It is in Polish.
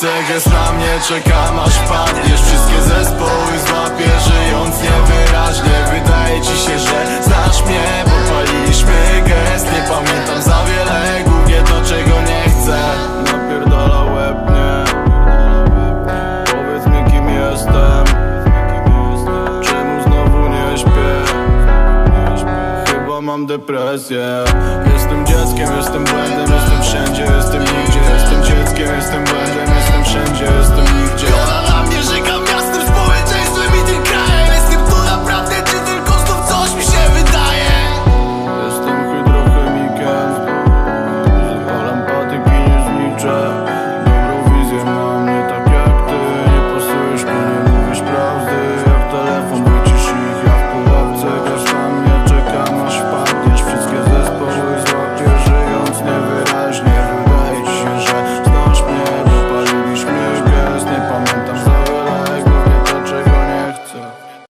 ulicę Gest na mnie czekam aż padniesz Wszystkie zespoły złapię Żyjąc niewyraźnie. Wydaje ci się, że znasz mnie Bo paliliśmy gest. Nie pamiętam za wiele Głównie to czego nie chcę. Napierdala łeb, nie Powiedz mi kim jestem. Czemu znowu nie śpię? Chyba mam depresję. Jestem dzieckiem, jestem.